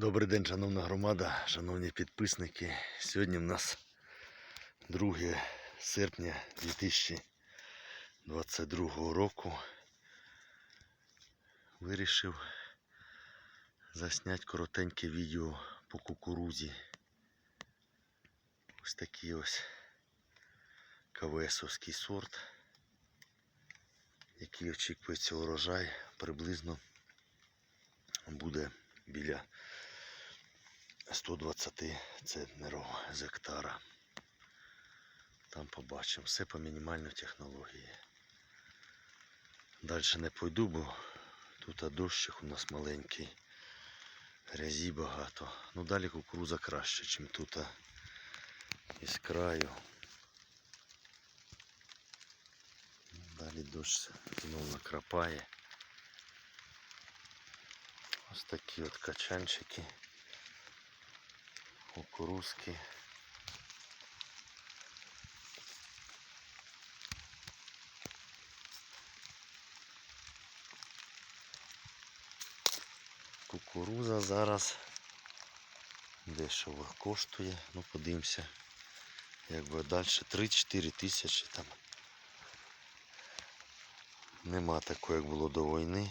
Добрий день, шановна громада, шановні підписники. Сьогодні в нас 2 серпня 2022 року. Вирішив засняти коротеньке відео по кукурузі. Ось такий ось КВСовський сорт, який очікується урожай приблизно буде біля 120 центнерів з гектара. Там побачимо. Все по мінімальній технології. Далі не пойду, бо тут дощик у нас маленький. Грязі багато. Ну далі кукуруза краще, ніж тут із краю. Далі дощ знову накрапає. Ось такі от качанчики, кукурузки. Кукуруза зараз дешево коштує. Ну подивимося. Якби далі 3-4 тисячі там. Нема такого, як було до війни.